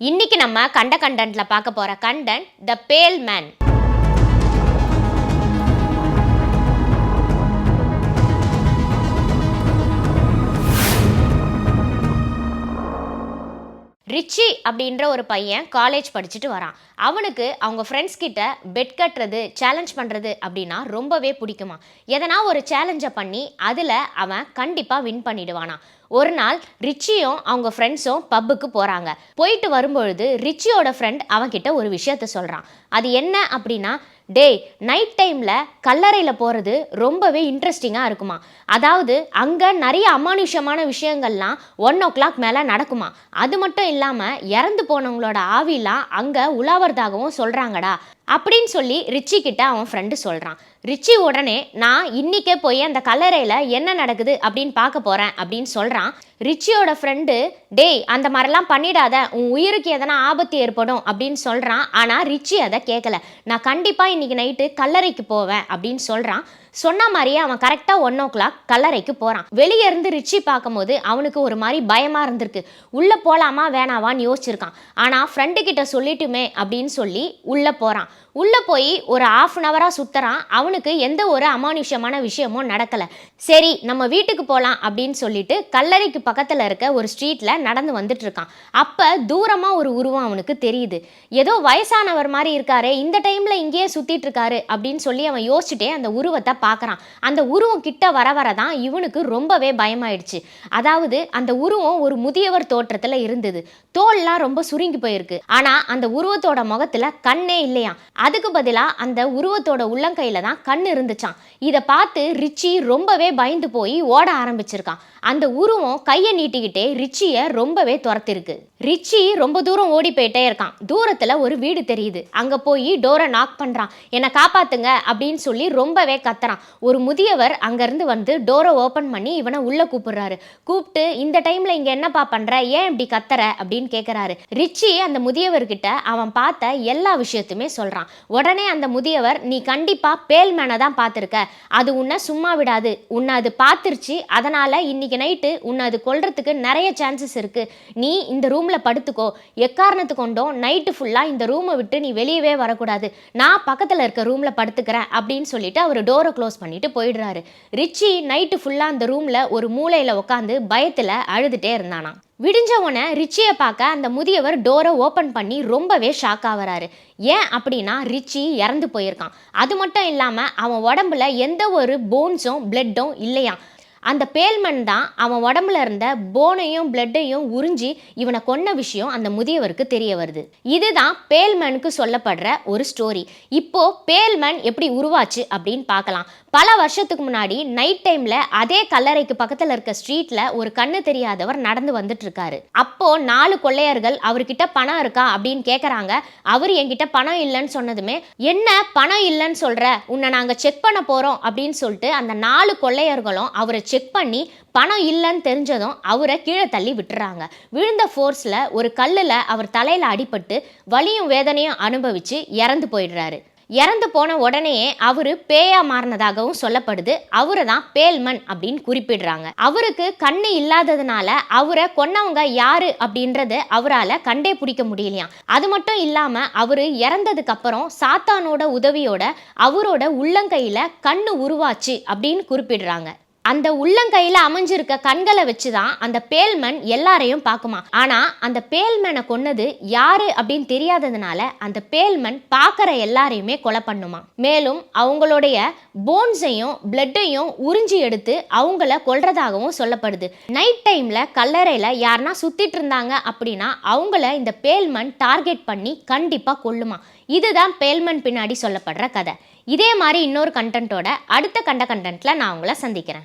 இன்னைக்கு நம்ம கண்ட கண்டென்ட்ல பார்க்க போற content the pale man Richie அப்படின்ற ஒரு பையன் காலேஜ் படிச்சுட்டு வரான். அவனுக்கு அவங்க ஃப்ரெண்ட்ஸ் கிட்ட பெட் கட்டுறது சேலஞ்ச் பண்ணுறது அப்படின்னா ரொம்பவே பிடிக்குமா? எதனா ஒரு சேலஞ்சை பண்ணி அதில் அவன் கண்டிப்பாக வின் பண்ணிடுவானா. ஒரு நாள் ரிச்சியும் அவங்க ஃப்ரெண்ட்ஸும் பப்புக்கு போகிறாங்க போயிட்டு வரும்பொழுது ரிச்சியோட ஃப்ரெண்ட் அவன்கிட்ட ஒரு விஷயத்த சொல்கிறான் அது என்ன அப்படின்னா டேய் நைட் டைமில் கல்லறையில் போகிறது ரொம்பவே இன்ட்ரெஸ்டிங்காக இருக்குமா? அதாவது அங்கே நிறைய அமானுஷமான விஷயங்கள்லாம் ஒன் ஓ கிளாக் மேலே நடக்குமா? அது மட்டும் இல்லாமல் இறந்து போனவங்களோட ஆவிலாம் அங்கே உலாவறதாகவும் சொல்கிறாங்கடா அப்படின்னு சொல்லி ரிச்சி கிட்ட அவன் ஃப்ரெண்டு சொல்கிறான் ரிச்சி உடனே நான் இன்றைக்கே போய் அந்த கல்லறையில் என்ன நடக்குது அப்படின்னு பார்க்க போகிறேன் அப்படின்னு சொல்கிறான் ரிச்சியோட ஃப்ரெண்டு டேய் அந்த மாதிரிலாம் பண்ணிடாத. உன் உயிருக்கு எதனா ஆபத்து ஏற்படும் அப்படின்னு சொல்கிறான் ஆனால் ரிச்சி அதை கேட்கல நான் கண்டிப்பாக இன்றைக்கி நைட்டு கல்லறைக்கு போவேன் அப்படின்னு சொல்கிறான் சொன்ன மாதிரியே அவன் கரெக்டாக ஒன் ஓ கிளாக் கல்லறைக்கு போகிறான் வெளியே இருந்து ரிச்சி பார்க்கும்போது அவனுக்கு ஒரு மாதிரி பயமாக இருந்திருக்கு. உள்ளே போகலாமா வேணாவான்னு யோசிச்சிருக்கான். ஆனால் ஃப்ரெண்டு கிட்ட சொல்லிட்டுமே அப்படின்னு சொல்லி உள்ளே போகிறான் உள்ளே போய் ஒரு ஆஃப் அன் ஹவராக சுற்றுறான் அவனுக்கு எந்த ஒரு அமானுஷ்யமான விஷயமும் நடக்கலை. சரி நம்ம வீட்டுக்கு போகலாம் அப்படின்னு சொல்லிட்டு கல்லறைக்கு பக்கத்தில் இருக்க ஒரு ஸ்ட்ரீட்டில் நடந்து வந்துட்டு இருக்கான் அப்போ தூரமாக ஒரு உருவம் அவனுக்கு தெரியுது. ஏதோ வயசானவர் மாதிரி இருக்காரு இந்த டைமில் இங்கேயே சுற்றிட்டு இருக்காரு அப்படின்னு சொல்லி அவன் யோசிச்சுட்டே அந்த உருவத்தை பார்க்குறான். அந்த உருவம் கிட்ட வர வர தான் இவனுக்கு ரொம்பவே பயமாயிடுச்சு. அதாவது அந்த உருவம் ஒரு முதியவர் தோற்றத்தில் இருந்தது. தோல்லாம் ரொம்ப சுருங்கி போயிருக்கு. ஆனால் அந்த உருவத்தோட முகத்தில் கண்ணே இல்லையா அதுக்கு பதிலாக அந்த உருவத்தோட உள்ளங்கையில் தான் கண் இருந்துச்சான் இதை பார்த்து ரிச்சி ரொம்பவே பயந்து போய் ஓட ஆரம்பிச்சிருக்கான். அந்த உருவம் கையை நீட்டிக்கிட்டே ரிச்சியை ரொம்பவே துரத்திருக்கு. ரிச்சி ரொம்ப தூரம் ஓடி போயிட்டே இருக்கான். தூரத்தில் ஒரு வீடு தெரியுது. அங்கே போய் டோரை நாக் பண்ணுறான் என்னை காப்பாத்துங்க அப்படின்னு சொல்லி ரொம்பவே கத்துறான். ஒரு முதியவர் அங்கேருந்து வந்து டோரை ஓப்பன் பண்ணி இவனை உள்ளே கூப்பிடுறாரு. கூப்பிட்டு இந்த டைமில் இங்கே என்னப்பா பண்ணுற ஏன் இப்படி கத்துற? அப்படின்னு கேட்குறாரு ரிச்சி அந்த முதியவர்கிட்ட அவன் பார்த்த எல்லா விஷயத்துமே சொல்கிறான் உடனே அந்த முதியவர் நீ கண்டிப்பாக பேல் மேனை தான் பார்த்துருக்க. அது உன்னை சும்மா விடாது. உன்னை அது பார்த்துருச்சு. அதனால் இன்னைக்கு நைட்டு உன்னை அது கொல்றதுக்கு நிறைய சான்சஸ் இருக்குது நீ இந்த ரூமில் படுத்துக்கோ. எக்காரணத்து கொண்டும் நைட்டு ஃபுல்லாக இந்த ரூமை விட்டு நீ வெளியவே வரக்கூடாது. நான் பக்கத்தில் இருக்க ரூமில் படுத்துக்கிறேன். அப்படின்னு சொல்லிட்டு அவர் டோரை க்ளோஸ் பண்ணிட்டு போயிடுறாரு. ரிச்சி நைட்டு ஃபுல்லாக அந்த ரூமில் ஒரு மூலையில் உட்காந்து பயத்தில் அழுதுகிட்டே இருந்தானா விடிஞ்ச உடனே ரிச்சியை பார்க்க அந்த முதியவர் டோரை ஓப்பன் பண்ணி ரொம்பவே ஷாக் ஆகிறாரு ஏன் அப்படின்னா ரிச்சி இறந்து போயிருக்கான். அது மட்டும் இல்லாமல் அவன் உடம்புல எந்த ஒரு போன்ஸும் பிளட்டும் இல்லையாம். அந்த பேல்மன் தான் அவன் உடம்புல இருந்த போனையும் பிளட்டையும் உறிஞ்சி இவனை கொன்ன விஷயம் அந்த முதியவருக்கு தெரிய வருது. இதுதான் பேல்மனுக்கு சொல்லப்படுற ஒரு ஸ்டோரி இப்போ பேல்மன் எப்படி உருவாச்சு அப்படின்னு பார்க்கலாம். பல வருஷத்துக்கு முன்னாடி நைட் டைம்ல அதே கல்லறைக்கு பக்கத்துல இருக்க ஸ்ட்ரீட்ல ஒரு கண்ணு தெரியாதவர் நடந்து வந்துட்டு இருக்காரு. அப்போ நாலு கொள்ளையர்கள் அவர்கிட்ட பணம் இருக்கா அப்படின்னு கேக்குறாங்க. அவர் என்கிட்ட பணம் இல்லைன்னு சொன்னதுமே என்ன பணம் இல்லைன்னு சொல்ற? உன்னை நாங்க செக் பண்ண போறோம் அப்படின்னு சொல்லிட்டு அந்த நாலு கொள்ளையர்களும் அவரை செக் பண்ணி பணம் இல்லைன்னு தெரிஞ்சதும் அவரை கீழே தள்ளி விட்டுறாங்க. விழுந்த ஃபோர்ஸில் ஒரு கல்லில் அவர் தலையில் அடிபட்டு வலியும் வேதனையும் அனுபவித்து இறந்து போயிடுறாரு. இறந்து போன உடனேயே அவரு பேயா மாறினதாகவும் சொல்லப்படுது. அவரை தான் பேல்மன் அப்படின்னு குறிப்பிடுறாங்க. அவருக்கு கண்ணு இல்லாததுனால அவரை கொன்னவங்க யாரு அப்படின்றது அவரால் கண்டே பிடிக்க முடியலையாம். அது மட்டும் இல்லாம அவரு இறந்ததுக்கு அப்புறம் சாத்தானோட உதவியோட அவரோட உள்ளங்கையில கண்ணு உருவாச்சு அப்படின்னு குறிப்பிடுறாங்க. அந்த உள்ளங்கையில் அமைஞ்சிருக்க கண்களை வச்சு தான் அந்த பேல்மன் எல்லாரையும் பார்க்குமா. ஆனால் அந்த பேல்மனை கொன்னது யாரு அப்படின்னு தெரியாததுனால அந்த பேல்மன் பார்க்குற எல்லாரையுமே கொலை பண்ணுமா. மேலும் அவங்களுடைய போன்ஸையும் பிளட்டையும் உறிஞ்சி எடுத்து அவங்கள கொல்றதாகவும் சொல்லப்படுது. நைட் டைமில் கல்லறையில் யாருன்னா சுற்றிட்டு இருந்தாங்க அப்படின்னா அவங்கள இந்த பேல்மன் டார்கெட் பண்ணி கண்டிப்பாக கொல்லுமா. இதுதான் பேல்மன் பின்னாடி சொல்லப்படுற கதை. இதே மாதிரி இன்னொரு கண்டென்ட்டோட அடுத்த கண்ட கண்டென்ட்டில் நான் உங்களை சந்திக்கிறேன்.